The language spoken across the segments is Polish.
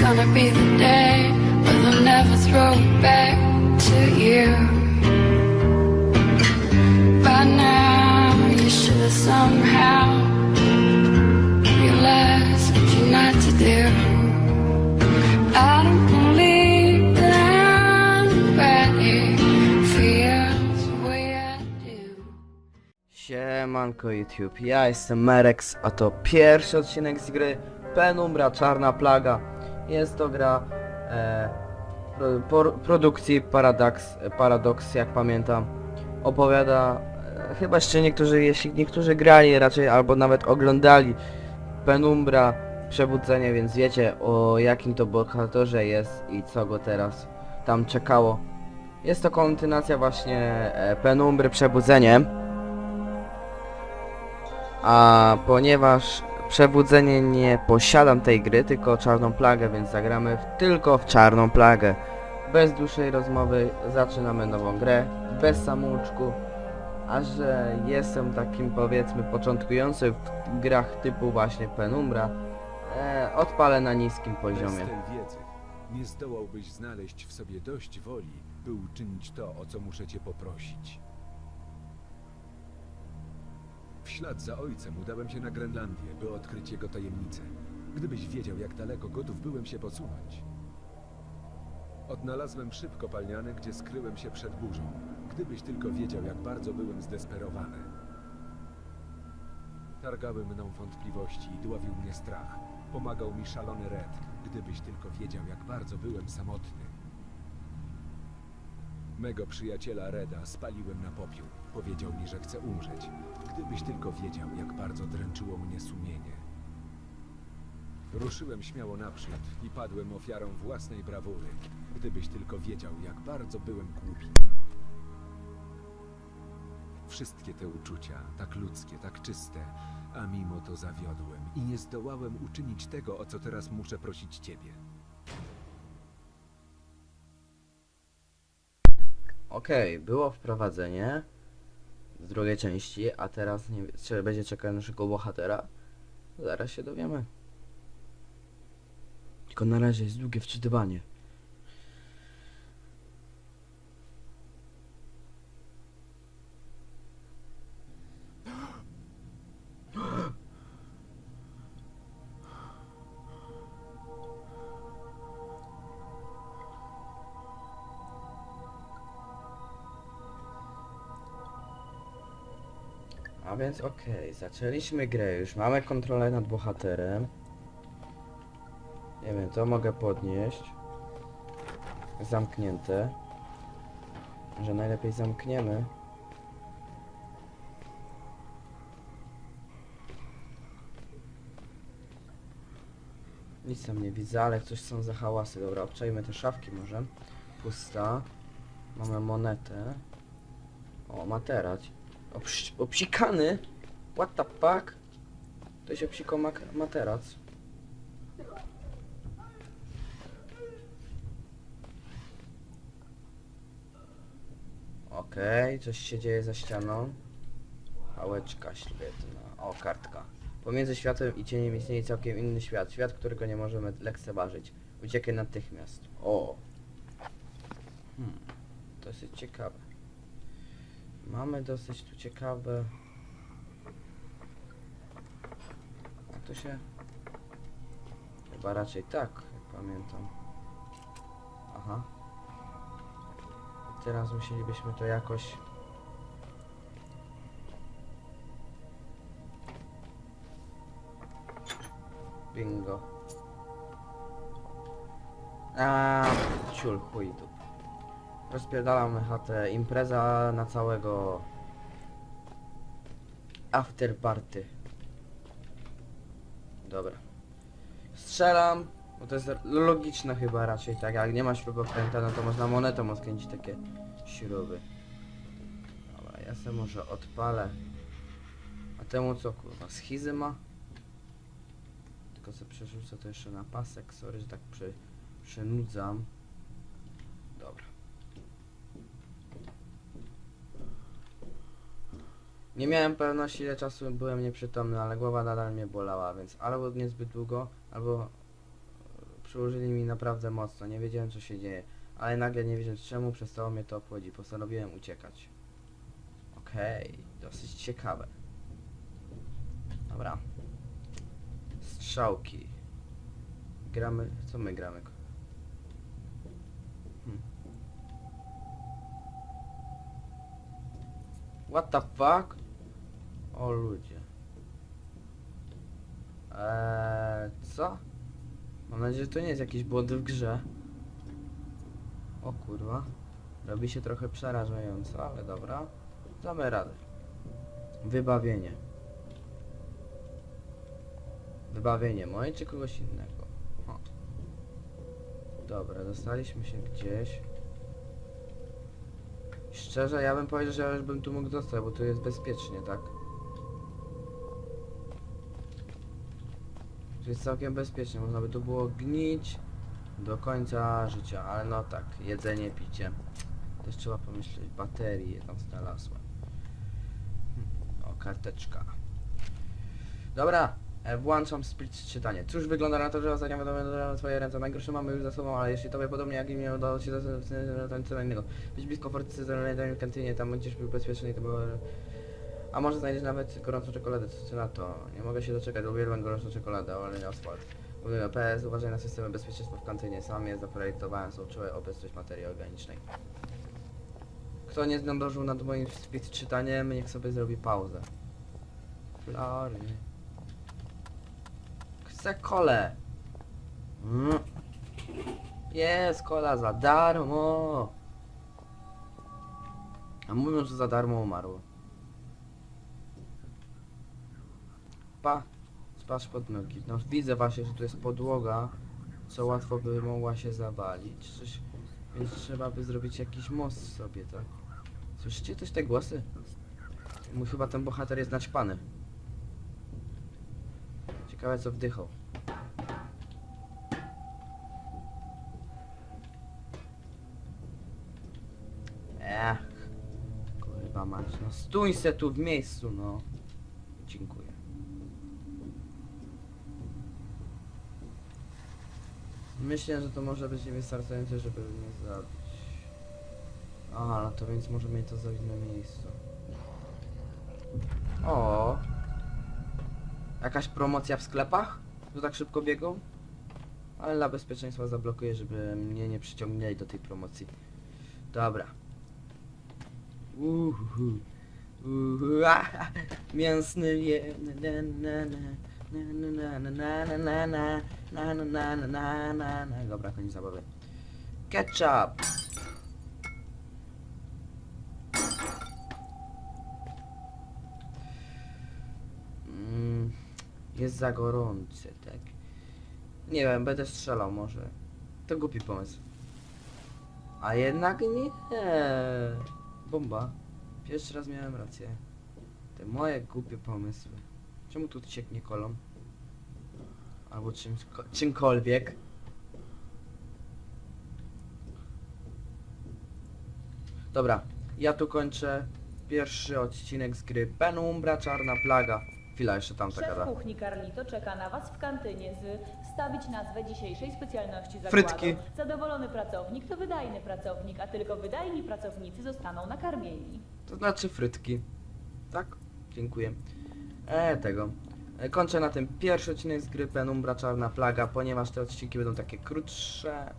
gonna be the day when they'll never throw it back to you. By now, you should have somehow realized what you're not to do. I don't believe that for you the way I do. Siemanko YouTube, ja jestem Merex, a to pierwszy odcinek z gry Penumbra Czarna Plaga. Jest to gra e, pro, produkcji Paradox, Paradox, jak pamiętam. Opowiada, e, chyba jeszcze niektórzy, jeśli niektórzy grali raczej, albo nawet oglądali Penumbra Przebudzenie, więc wiecie o jakim to bohaterze jest i co go teraz tam czekało. Jest to kontynuacja właśnie e, Penumbry Przebudzenie. A ponieważ przebudzenie nie posiadam tej gry, tylko czarną plagę, więc zagramy w, tylko w czarną plagę. Bez dłuższej rozmowy zaczynamy nową grę, bez samouczku. A że jestem takim powiedzmy początkującym w grach typu właśnie Penumbra, e, odpalę na niskim Bez poziomie. tej wiedzy nie zdołałbyś znaleźć w sobie dość woli, by uczynić to, o co muszę cię poprosić. W ślad za ojcem udałem się na Grenlandię, by odkryć jego tajemnicę. Gdybyś wiedział, jak daleko gotów byłem się posunąć. Odnalazłem szyb kopalniany, gdzie skryłem się przed burzą. Gdybyś tylko wiedział, jak bardzo byłem zdesperowany. Targały mną wątpliwości i dławił mnie strach. Pomagał mi szalony Red, gdybyś tylko wiedział, jak bardzo byłem samotny. Mego przyjaciela Reda spaliłem na popiół. Powiedział mi, że chce umrzeć. Gdybyś tylko wiedział, jak bardzo dręczyło mnie sumienie. Ruszyłem śmiało naprzód i padłem ofiarą własnej brawury. Gdybyś tylko wiedział, jak bardzo byłem głupi. Wszystkie te uczucia, tak ludzkie, tak czyste, a mimo to zawiodłem i nie zdołałem uczynić tego, o co teraz muszę prosić ciebie. Okej, było wprowadzenie z drugiej części, a teraz nie, czy będzie czekał naszego bohatera? Zaraz się dowiemy. Tylko na razie jest długie wczytywanie. A więc okej, zaczęliśmy grę już, mamy kontrolę nad bohaterem. Nie wiem, to mogę podnieść. Zamknięte. Może najlepiej zamkniemy. Nic tam nie widzę, ale coś są za hałasy. Dobra, obczajmy te szafki może. Pusta. Mamy monetę. O, materac. Obś obsikany? What the fuck? To się obsikał materac. Okej, coś się dzieje za ścianą. Pałeczka świetna. O, kartka. Pomiędzy światłem i cieniem istnieje całkiem inny świat. Świat, którego nie możemy lekceważyć. Uciekaj natychmiast. O. Hmm. Dosyć ciekawe. Mamy dosyć tu ciekawe. A to się. Chyba raczej tak, jak pamiętam. Aha. Teraz musielibyśmy to jakoś. Bingo. A, ciul, chuj tu. Rozpierdalamy chatę. Impreza na całego... After party. Dobra. Strzelam, bo to jest logiczne chyba raczej, tak? Jak nie ma śrubokręta, no to można monetą odkręcić takie śruby. Dobra, ja se może odpalę. A temu co kurwa, schizy ma? Tylko co przerzucę to jeszcze na pasek, sorry, że tak przy. Dobra. Nie miałem pewności ile czasu byłem nieprzytomny, ale głowa nadal mnie bolała, więc albo niezbyt długo, albo e, przyłożyli mi naprawdę mocno, nie wiedziałem co się dzieje. Ale nagle nie wiedziałem czemu, przestało mnie to obchodzi. Postanowiłem uciekać. Okej, dosyć ciekawe. Dobra. Strzałki. Gramy... co my gramy? Hmm. What the fuck? O ludzie. Eee, co? Mam nadzieję, że to nie jest jakiś błąd w grze. O kurwa. Robi się trochę przerażająco, ale dobra. Damy radę. Wybawienie. Wybawienie moje czy kogoś innego? O. Dobra, dostaliśmy się gdzieś. Szczerze, ja bym powiedział, że ja już bym tu mógł dostać, bo tu jest bezpiecznie, tak? Tu jest całkiem bezpiecznie, można by tu było gnić do końca życia, ale no tak, jedzenie, picie. Też trzeba pomyśleć, baterie tam znalazłem. Hmm, O, karteczka. Dobra, e, włączam split czytanie. Cóż, wygląda na to, że ostatnio wiadomo, twoje ręce najgorsze mamy już za sobą, ale jeśli tobie podobnie jak i mnie udało się zastosować co innego. Być blisko fortycy zelenej w kantynie, tam będziesz był bezpieczny i to było... A może znajdziesz nawet gorącą czekoladę, co ty na to? Nie mogę się doczekać, uwielbiam gorącą czekoladę, ale nie asfalt. Mówię, PS, uważaj na systemy bezpieczeństwa w kantynie. Sam je zaprojektowałem, są czułe obecność materii organicznej. Kto nie zdążył nad moim speed czytaniem, niech sobie zrobi pauzę. Flory. Chcę kole. Mm. Jest kola za darmo. A mówią, że za darmo umarło. Pa. Spasz pod nogi. No widzę właśnie, że tu jest podłoga, co łatwo by mogła się zawalić. Coś, więc trzeba by zrobić jakiś most sobie, tak? Słyszycie też te głosy? Mój chyba ten bohater jest naćpany. Ciekawe co wdychał. Ech. Kurwa mać, no stój se tu w miejscu, no. Dziękuję. Myślę, że to może być niewystarczające, żeby mnie zabić. Aha, no to więc może mnie to zabić na miejscu. O. Jakaś promocja w sklepach? To tak szybko biegą? Ale dla bezpieczeństwa zablokuję, żeby mnie nie przyciągnęli do tej promocji. Dobra. Uhu. Uhu. Mięsny je... na, na, na, Dobra, koniec zabawy. Ketchup! Mm, jest za gorący, tak? Nie wiem, będę strzelał może. To głupi pomysł. A jednak nie. Bomba. Pierwszy raz miałem rację. Te moje głupie pomysły. Czemu tu cieknie kolą? Albo czymś, ko- czymkolwiek. Dobra, ja tu kończę pierwszy odcinek z gry Penumbra Czarna Plaga. Chwila, jeszcze tam taka Szef da. kuchni Carlito czeka na Was w kantynie z wstawić nazwę dzisiejszej specjalności zakładu. Frytki. Zadowolony pracownik to wydajny pracownik, a tylko wydajni pracownicy zostaną nakarmieni. To znaczy frytki. Tak? Dziękuję. E, tego. E, kończę na tym pierwszy odcinek z gry Penumbra Czarna Plaga, ponieważ te odcinki będą takie krótsze.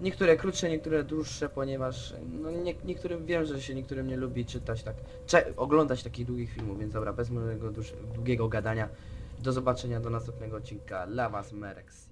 Niektóre krótsze, niektóre dłuższe, ponieważ no nie, niektórym wiem, że się niektórym nie lubi czytać tak, cze, oglądać takich długich filmów, więc dobra, bez mojego długiego gadania. Do zobaczenia do następnego odcinka. Dla Merex.